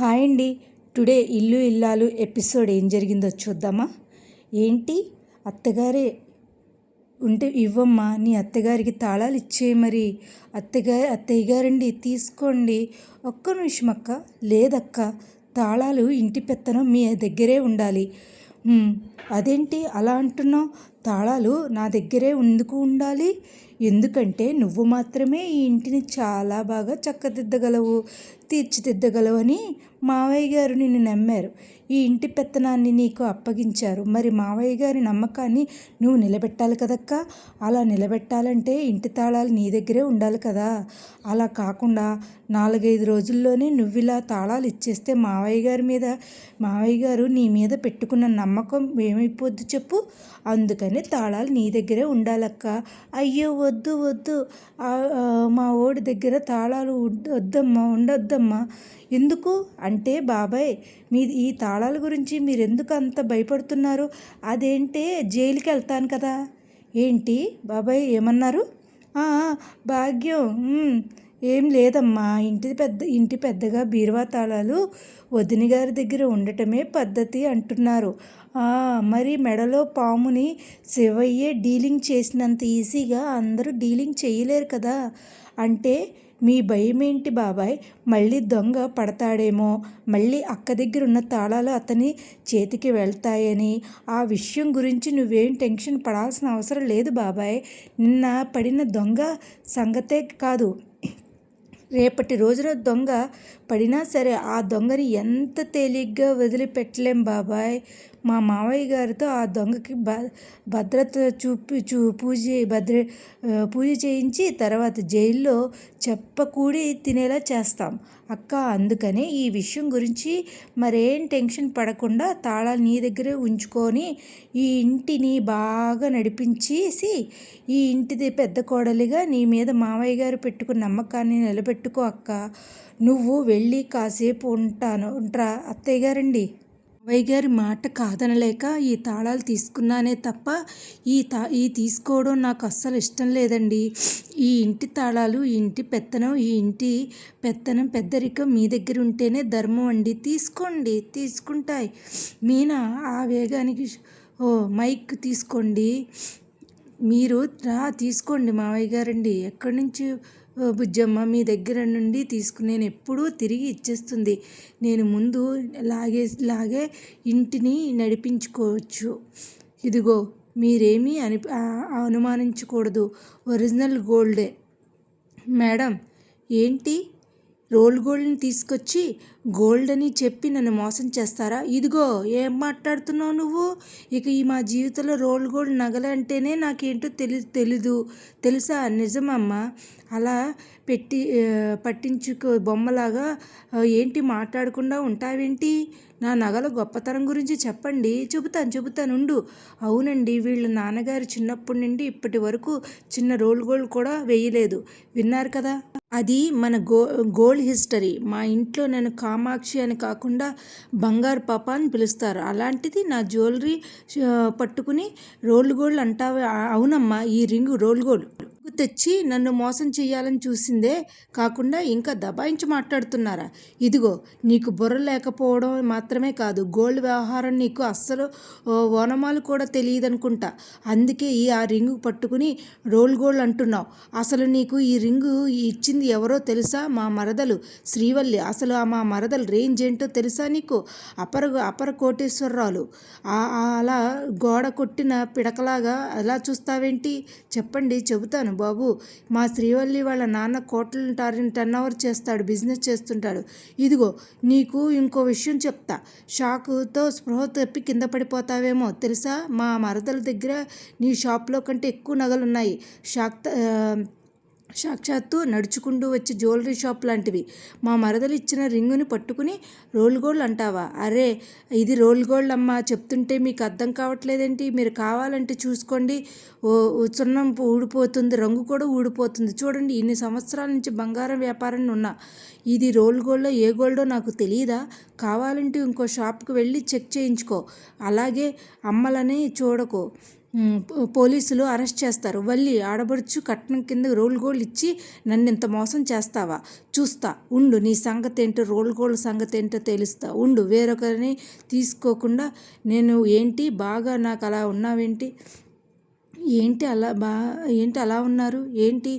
Hi అండి. Today ఇల్లు ఇల్లాలు ఎపిసోడ్ ఏం జరిగిందో చూద్దామా? ఏంటి? అత్తగారే ఉంటే ఇవ్వమ్మా. నీ అత్తగారికి తాళాలు ఇచ్చే మరి. అత్తగారి అత్తయ్య గారండి తీసుకోండి. ఒక్క నిమిషం అక్క. లేదక్క. తాళాలు ఇంటి పెత్తనం మీ దగ్గరే ఉండాలి. అదేంటి అలా అంటున్నావు? తాళాలు నా దగ్గరే ఎందుకు ఉండాలి? ఎందుకంటే నువ్వు మాత్రమే ఈ ఇంటిని చాలా బాగా చక్కదిద్దగలవు తీర్చిదిద్దగలవు అని మావయ్య గారు నిన్ను నమ్మారు. ఈ ఇంటి పెత్తనాన్ని నీకు అప్పగించారు. మరి మావయ్య గారి నమ్మకాన్ని నువ్వు నిలబెట్టాలి కదక్క? అలా నిలబెట్టాలంటే ఇంటి తాళాలు నీ దగ్గరే ఉండాలి కదా. అలా కాకుండా నాలుగైదు రోజుల్లోనే నువ్వు ఇలా తాళాలు ఇచ్చేస్తే మావయ్య గారి మీద మావయ్య గారు నీ మీద పెట్టుకున్న నమ్మకం ఏమైపోద్ది చెప్పు? అందుకని తాళాలు నీ దగ్గరే ఉండాలక్క. అయ్యో వద్దు వద్దు. మా ఓడి దగ్గర తాళాలు వద్దమ్మా ఉండొద్దమ్మా. ఎందుకు? అంటే బాబాయ్ మీ ఈ తాళాల గురించి మీరు ఎందుకు అంత భయపడుతున్నారు? అదేంటే జైలుకి వెళ్తాను కదా. ఏంటి? బాబాయ్ ఏమన్నారు? భాగ్యం. ఏం లేదమ్మా. ఇంటి పెద్ద ఇంటి పెద్దగా బీరువా తాళాలు వదిన గారి దగ్గర ఉండటమే పద్ధతి అంటున్నారు. మరి మెడలో పాముని శివయ్యే డీలింగ్ చేసినంత ఈజీగా అందరూ డీలింగ్ చేయలేరు కదా. అంటే మీ భయం ఏంటి బాబాయ్? మళ్ళీ దొంగ పడతాడేమో. మళ్ళీ అక్క దగ్గర ఉన్న తాళాలు అతని చేతికి వెళ్తాయని. ఆ విషయం గురించి నువ్వేం టెన్షన్ పడాల్సిన అవసరం లేదు బాబాయ్. నిన్న పడిన దొంగ సంగతే కాదు. రేపటి రోజున దొంగ పడినా సరే ఆ దొంగని ఎంత తేలిగ్గా వదిలిపెట్టలేం బాబాయ్. మా మావయ్య గారితో ఆ దొంగకి భ భద్రత చూపి చూ పూజ భద్ర పూజ చేయించి తర్వాత జైల్లో చెప్పకూడి తినేలా చేస్తాం. అక్క అందుకనే ఈ విషయం గురించి మరేం టెన్షన్ పడకుండా తాళాలు నీ దగ్గరే ఉంచుకొని ఈ ఇంటిని బాగా నడిపించేసి ఈ ఇంటిది పెద్ద కోడలిగా నీ మీద మావయ్య గారు పెట్టుకున్న నమ్మకాన్ని నిలబెట్టుకో అక్క. నువ్వు వెళ్ళి కాసేపు ఉంటాను. ఉంటా అత్తయ్య గారండి. మావయ్య గారి మాట కాదనలేక ఈ తాళాలు తీసుకున్నానే తప్ప ఈ తా ఈ తీసుకోవడం నాకు అస్సలు ఇష్టం లేదండి. ఈ ఇంటి తాళాలు ఈ ఇంటి పెత్తనం ఈ ఇంటి పెత్తనం పెద్దరికం మీ దగ్గర ఉంటేనే ధర్మం అండి. తీసుకోండి తీసుకుంటాయి. మీనా ఆ వేగానికి ఓ మైక్ తీసుకోండి. మీరు రా తీసుకోండి మావయ్య గారండి. ఎక్కడి నుంచి బుజ్జమ్మ మీ దగ్గర నుండి తీసుకు నేను ఎప్పుడూ తిరిగి ఇచ్చేస్తుంది. నేను ముందు లాగే లాగే ఇంటిని నడిపించుకోవచ్చు. ఇదిగో మీరేమీ అని అనుమానించకూడదు. ఒరిజినల్ గోల్డే. మేడం ఏంటి? రోల్ గోల్డ్ని తీసుకొచ్చి గోల్డ్ అని చెప్పి నన్ను మోసం చేస్తారా? ఇదిగో ఏం మాట్లాడుతున్నావు నువ్వు? ఇక ఈ మా జీవితంలో రోల్ గోల్డ్ నగలు అంటేనే నాకేంటో తెలి తెలీదు. తెలుసా? నిజమమ్మా. అలా పెట్టి పట్టించుకో బొమ్మలాగా ఏంటి మాట్లాడకుండా ఉంటావేంటి? నా నగల గొప్పతనం గురించి చెప్పండి. చెబుతాను చెబుతాను ఉండు. అవునండి వీళ్ళ నాన్నగారు చిన్నప్పటి నుండి ఇప్పటి వరకు చిన్న రోల్ గోల్డ్ కూడా వేయలేదు. విన్నారు కదా? అది మన గో గోల్డ్ హిస్టరీ. మా ఇంట్లో నన్ను కామాక్షి అని కాకుండా బంగారు పాప అని పిలుస్తారు. అలాంటిది నా జ్యువెలరీ పట్టుకుని రోల్ గోల్డ్ అంటావా? అవునమ్మా ఈ రింగు రోల్ గోల్డ్. తెచ్చి నన్ను మోసం చేయాలని చూసిందే కాకుండా ఇంకా దబాయించి మాట్లాడుతున్నారా? ఇదిగో నీకు బుర్ర లేకపోవడం మాత్రమే కాదు గోల్డ్ వ్యవహారం నీకు అస్సలు ఓ, ఓనమాలు కూడా తెలియదనుకుంటా. అందుకే ఈ ఆ రింగు పట్టుకుని రోల్ గోల్డ్ అంటున్నావు. అసలు నీకు ఈ రింగు ఇచ్చింది ఎవరో తెలుసా? మా మరదలు శ్రీవల్లి. అసలు ఆ మా మరదలు రేంజ్ ఏంటో తెలుసా నీకు? అపర అపర కోటేశ్వరరాలు. అలా గోడ కొట్టిన పిడకలాగా అలా చూస్తావేంటి? చెప్పండి చెబుతాను బాబు. బాబు మా శ్రీవల్లి వాళ్ళ నాన్న కోట్ల టర్న్ టర్న్ ఓవర్ చేస్తాడు బిజినెస్ చేస్తుంటాడు. ఇదిగో నీకు ఇంకో విషయం చెప్తా. షాకుతో స్పృహ తప్పి కింద పడిపోతావేమో. తెలుసా? మా మరదల దగ్గర నీ షాప్లో కంటే ఎక్కువ నగలు ఉన్నాయి షాక్ సాక్షాత్తు నడుచుకుంటూ వచ్చే జ్యువెలరీ షాప్ లాంటివి. మా మరదలు ఇచ్చిన రింగుని పట్టుకుని రోల్ గోల్డ్ అంటావా? అరే ఇది రోల్ గోల్డ్ అమ్మా చెప్తుంటే మీకు అర్థం కావట్లేదేంటి? మీరు కావాలంటే చూసుకోండి. ఓ సున్నం ఊడిపోతుంది రంగు కూడా ఊడిపోతుంది. చూడండి ఇన్ని సంవత్సరాల నుంచి బంగారం వ్యాపారం ఉన్నా. ఇది రోల్ గోల్డో ఏ గోల్డో నాకు తెలియదా కావాలంటే ఇంకో షాప్కి వెళ్ళి చెక్ చేయించుకో. అలాగే అమ్మలని చూడకు. పోలీసులు అరెస్ట్ చేస్తారు. వల్లి ఆడబడుచు కట్నం కింద రోల్ గోల్డ్ ఇచ్చి నన్ను ఇంత మోసం చేస్తావా? చూస్తా ఉండు నీ సంగతి ఏంటో రోల్ గోల్డ్ సంగతి ఏంటో తెలుస్తా. ఉండు వేరొకరిని తీసుకోకుండా నేను ఏంటి బాగా నాకు అలా ఉన్నావేంటి? ఏంటి అలా బా ఏంటి అలా ఉన్నారు? ఏంటి?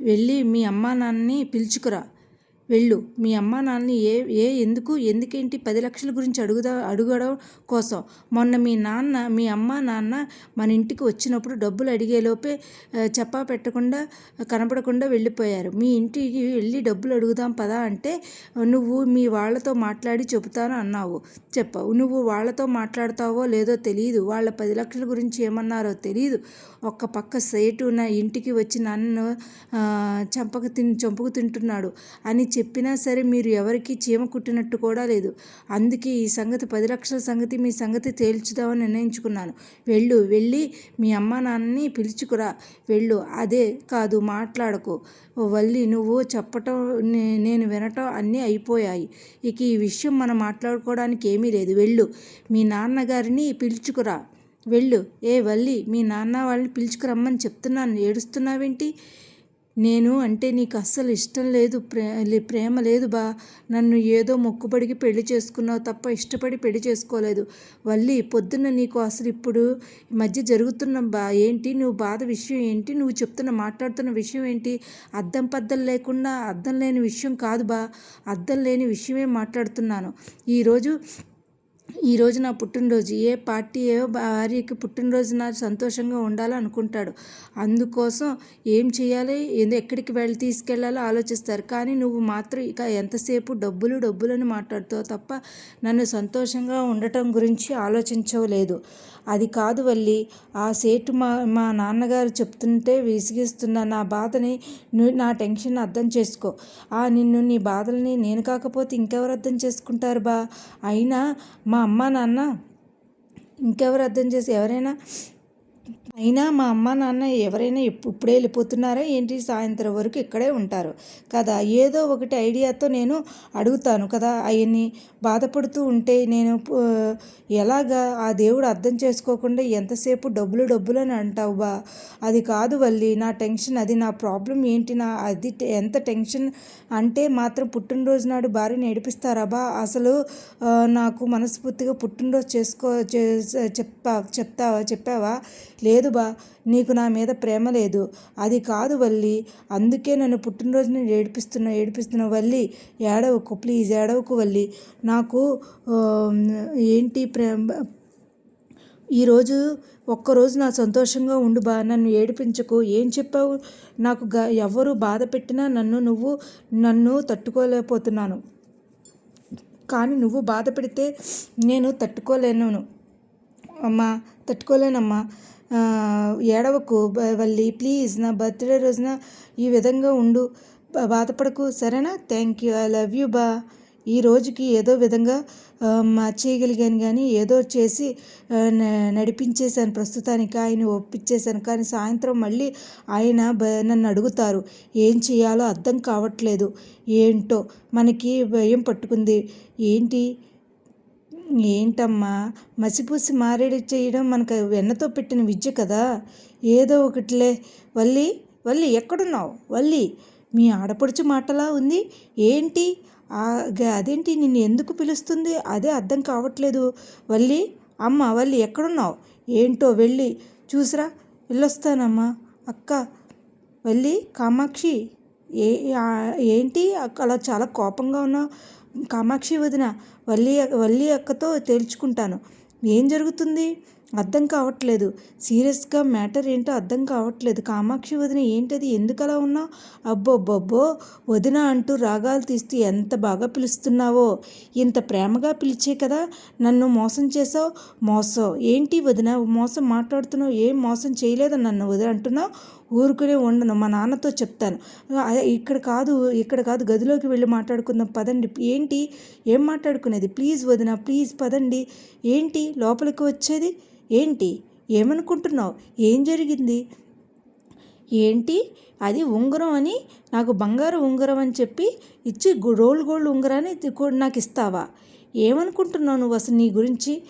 వెళ్ళి మీ అమ్మా నాన్నని పిలుచుకురా. వెళ్ళు. మీ అమ్మా నాన్నని ఏ ఏ ఎందుకు ఎందుకేంటి పది లక్షల గురించి అడుగుదా అడగడం కోసం? మొన్న మీ నాన్న మీ అమ్మ నాన్న మన ఇంటికి వచ్చినప్పుడు డబ్బులు అడిగేలోపే చెప్పా పెట్టకుండా కనపడకుండా వెళ్ళిపోయారు. మీ ఇంటికి వెళ్ళి డబ్బులు అడుగుదాం పదా అంటే నువ్వు మీ వాళ్ళతో మాట్లాడి చెబుతాను అన్నావు. చెప్పావు నువ్వు వాళ్ళతో మాట్లాడతావో లేదో తెలియదు వాళ్ళ పది లక్షల గురించి ఏమన్నారో తెలియదు ఒక్క పక్క సేటు నా ఇంటికి వచ్చి నన్ను చంపక తిన్ చంపుకు తింటున్నాడు అని చెప్పినా సరే మీరు ఎవరికి చీమ కుట్టినట్టు కూడా లేదు. అందుకే ఈ సంగతి పది లక్షల సంగతి మీ సంగతి తేల్చుదామని నిర్ణయించుకున్నాను. వెళ్ళు వెళ్ళి మీ అమ్మ నాన్నని పిలుచుకురా. వెళ్ళు అదే కాదు మాట్లాడకు. వల్లి నువ్వు చెప్పటం నేను వినటం అన్నీ అయిపోయాయి. ఇక ఈ విషయం మనం మాట్లాడుకోవడానికి ఏమీ లేదు. వెళ్ళు మీ నాన్నగారిని పిలుచుకురా. వెళ్ళు ఏ వల్లి మీ నాన్న వాళ్ళని పిలుచుకురమ్మని చెప్తున్నాను. ఏడుస్తున్నావేంటి? నేను అంటే నీకు అస్సలు ఇష్టం లేదు ప్రే లే- ప్రేమ లేదు బా. నన్ను ఏదో మొక్కుబడికి పెళ్ళి చేసుకున్నావు తప్ప ఇష్టపడి పెళ్ళి చేసుకోలేదు. వల్లి పొద్దున్న నీకు అసలు ఇప్పుడు మధ్య జరుగుతున్న బా ఏంటి నువ్వు బాధ విషయం ఏంటి? నువ్వు చెప్తున్న మాట్లాడుతున్న విషయం ఏంటి? అద్దం పద్దం లేకుండా అద్దం లేని విషయం కాదు బా. అద్దం లేని విషయమే మాట్లాడుతున్నాను. ఈరోజు ఈ రోజు నా పుట్టినరోజు. ఏ పార్టీ ఏ భార్యకి పుట్టినరోజు నా సంతోషంగా ఉండాలనుకుంటాడు? అందుకోసం ఏం చేయాలి ఏంది ఎక్కడికి వెళ్ళి తీసుకెళ్ళాలో ఆలోచిస్తారు. కానీ నువ్వు మాత్రం ఇక ఎంతసేపు డబ్బులు డబ్బులు అని మాట్లాడుతావు తప్ప నన్ను సంతోషంగా ఉండటం గురించి ఆలోచించలేదు అది కాదు వల్లి. ఆ సేటు మా మా నాన్నగారు చెప్తుంటే విసిగిస్తున్న నా బాధని నా టెన్షన్ అర్థం చేసుకో. ఆ నిన్ను నీ బాధల్ని నేను కాకపోతే ఇంకెవరు అర్థం చేసుకుంటారు బా? అయినా మా అమ్మ నాన్న ఇంకెవరు అర్థం చేసి ఎవరైనా అయినా మా అమ్మ నాన్న ఎవరైనా ఇప్పు- ఇప్పుడే వెళ్ళిపోతున్నారా ఏంటి? సాయంత్రం వరకు ఇక్కడే ఉంటారు. కదా? ఏదో ఒకటి ఐడియాతో నేను అడుగుతాను కదా? అవన్నీ బాధపడుతూ ఉంటే నేను ఎలాగా ఆ దేవుడు అర్థం చేసుకోకుండా ఎంతసేపు డబ్బులు డబ్బులు అని అంటావు బా? అది కాదు వల్లి నా టెన్షన్ అది నా ప్రాబ్లం ఏంటి? నా అది ఎంత టెన్షన్ అంటే మాత్రం పుట్టినరోజు నాడు భార్య నేర్పిస్తారా బా? అసలు నాకు మనస్ఫూర్తిగా పుట్టినరోజు చేసుకో చే- చెప్పా చెప్తావా చెప్పావా? లేదు బా నీకు నా మీద ప్రేమ లేదు. అది కాదు వల్లి అందుకే నన్ను పుట్టినరోజుని ఏడిపిస్తున్నా ఏడిపిస్తున్నా వల్లి ఏడవకు ప్లీజ్ ఏడవకు వల్లి. నాకు ఏంటి ప్రేమ? ఈరోజు ఒక్కరోజు నా సంతోషంగా ఉండు బా నన్ను ఏడిపించకు. ఏం చెప్పావు? నాకు గ ఎవరు బాధ పెట్టినా నన్ను నువ్వు నన్ను తట్టుకోలేకపోతున్నాను. కానీ నువ్వు బాధ పెడితే నేను తట్టుకోలేను అమ్మా తట్టుకోలేనమ్మా. ఏడవకు. వల్లి ప్లీజ్ నా బర్త్డే రోజున ఈ విధంగా ఉండు. బాధపడకు. సరేనా? Thank you I love you బా. ఈ రోజుకి ఏదో విధంగా ఆ, మార్చేయగలిగాను కానీ ఏదో చేసి నడిపించేశాను ప్రస్తుతానికి. ఆయన ఒప్పించేశాను. కానీ సాయంత్రం మళ్ళీ ఆయన నన్ను అడుగుతారు. ఏం చేయాలో అర్థం కావట్లేదు. ఏంటో? మనకి భయం పట్టుకుంది. ఏంటి? ఏంటమ్మా? మసిపూసి మారేడు చేయడం మనకు వెన్నతో పెట్టిన విద్య కదా? ఏదో ఒకటిలే. వల్లి వల్లి ఎక్కడున్నావు? వల్లి మీ ఆడపడుచు మాటలా ఉంది. ఏంటి? అదేంటి నిన్ను ఎందుకు పిలుస్తుంది? అదే అర్థం కావట్లేదు. వల్లి అమ్మ వల్లి ఎక్కడున్నావు? ఏంటో వెళ్ళి చూసిరా. వెళ్ళొస్తానమ్మా. అక్క వెళ్ళి కామాక్షి. ఏ ఏంటి? అక్క అలా చాలా కోపంగా ఉన్న కామాక్షి వదిన వల్లి వల్లి అక్కతో తేల్చుకుంటాను. ఏం జరుగుతుంది? అర్థం కావట్లేదు. సీరియస్గా మ్యాటర్ ఏంటో అర్థం కావట్లేదు. కామాక్షి వదిన ఏంటది? ఎందుకు అలా ఉన్నావు అబ్బోబ్బబ్బో వదిన అంటూ రాగాలు తీస్తూ ఎంత బాగా పిలుస్తున్నావో? ఇంత ప్రేమగా పిలిచే కదా నన్ను మోసం చేసావు మోసం. ఏంటి వదిన? మోసం మాట్లాడుతున్నావు? ఏం మోసం చేయలేదని నన్ను వదిన అంటున్నావు ఊరుకునే ఉండను. మా నాన్నతో చెప్తాను. ఇక్కడ కాదు ఇక్కడ కాదు గదిలోకి వెళ్ళి మాట్లాడుకుందాం. పదండి. ఏంటి? ఏం మాట్లాడుకునేది? ప్లీజ్ వదిన ప్లీజ్ పదండి. ఏంటి? లోపలికి వచ్చేది? ఏంటి? ఏమనుకుంటున్నావు? ఏం జరిగింది? ఏంటి? అది ఉంగరం అని నాకు బంగారు ఉంగరం అని చెప్పి ఇచ్చి గు- రోల్ గోల్డ్ ఉంగరాన్ని నాకు ఇస్తావా? ఏమనుకుంటున్నావు నువ్వు అసలు నీ గురించి?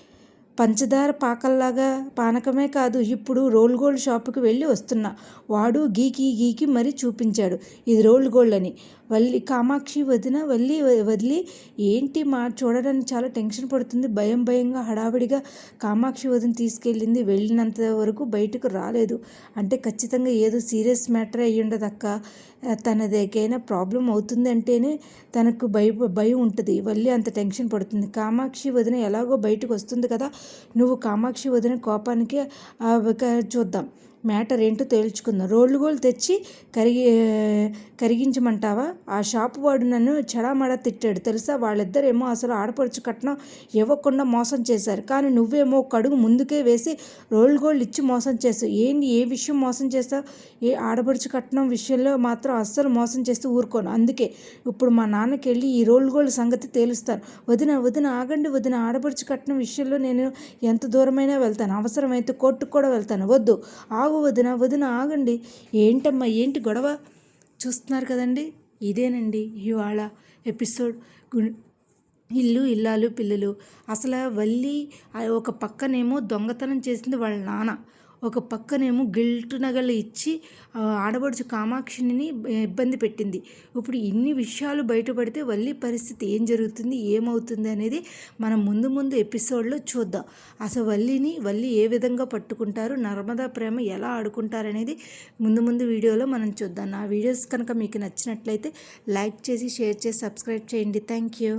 పంచదార పాకల్లాగా పానకమే కాదు ఇప్పుడు రోల్ గోల్డ్ షాపుకి వెళ్ళి వస్తున్నా. వాడు గీకి గీకి మరీ చూపించాడు. ఇది రోల్ గోల్డ్ అని. వల్లి కామాక్షి వదిన వల్లి వదిలి ఏంటి మా చూడడానికి చాలా టెన్షన్ పడుతుంది. భయం భయంగా హడావిడిగా కామాక్షి వదిన తీసుకెళ్ళింది. వెళ్ళినంత వరకు బయటకు రాలేదు. అంటే ఖచ్చితంగా ఏదో సీరియస్ మ్యాటర్ అయ్యి ఉండదు అక్క. తనదేకైనా ప్రాబ్లం అవుతుంది అంటేనే తనకు భయ భయం ఉంటుంది. వల్లి అంత టెన్షన్ పడుతుంది. కామాక్షి వదిన ఎలాగో బయటకు వస్తుంది కదా. నువ్వు కామాక్షి వదిన కోపానికి చూద్దాం. మ్యాటర్ ఏంటో తేల్చుకుందాం. రోళ్ళు గోలు తెచ్చి కరిగి కరిగించమంటావా? ఆ షాపు వాడు నన్ను చడామడా తిట్టాడు. తెలుసా? వాళ్ళిద్దరేమో అసలు ఆడపడుచు కట్నం ఇవ్వకుండా మోసం చేశారు. కానీ నువ్వేమో ఒక అడుగు ముందుకే వేసి రోల్ గోల్డ్ ఇచ్చి మోసం చేస్తావు ఏంటి ఏ విషయం మోసం చేస్తావు? ఏ ఆడపడుచు కట్నం విషయంలో మాత్రం అస్సలు మోసం చేస్తూ ఊరుకోను. అందుకే ఇప్పుడు మా నాన్నకి వెళ్ళి ఈ రోల్ గోల్డ్ సంగతి తేలుస్తాను. వదిన వదిన ఆగండి వదిన. ఆడపడుచు కట్నం విషయంలో నేను ఎంత దూరమైనా వెళ్తాను. అవసరమైతే కోర్టుకు కూడా వెళ్తాను. వద్దు. ఆగు వదిన వదిన ఆగండి. ఏంటమ్మా ఏంటి గొడవ? చూస్తున్నారు కదండి? ఇదేనండి ఇవాళ ఎపిసోడ్. ఇల్లు ఇల్లాలు పిల్లలు. అసలు వల్లి ఒక పక్కనేమో దొంగతనం చేసింది వాళ్ళ నాన్న. ఒక పక్కనేమో గిల్ట్ నగలు ఇచ్చి ఆడబడుచు కామాక్షిని ఇబ్బంది పెట్టింది. ఇప్పుడు ఇన్ని విషయాలు బయటపడితే వల్లి పరిస్థితి ఏం జరుగుతుంది ఏమవుతుంది అనేది మనం ముందు ముందు ఎపిసోడ్లో చూద్దాం. అసలు వల్లిని వల్లి ఏ విధంగా పట్టుకుంటారు నర్మదా ప్రేమ ఎలా ఆడుకుంటారనేది ముందు ముందు వీడియోలో మనం చూద్దాం. నా వీడియోస్ కనుక మీకు నచ్చినట్లయితే లైక్ చేసి షేర్ చేసి సబ్స్క్రైబ్ చేయండి. Thank you.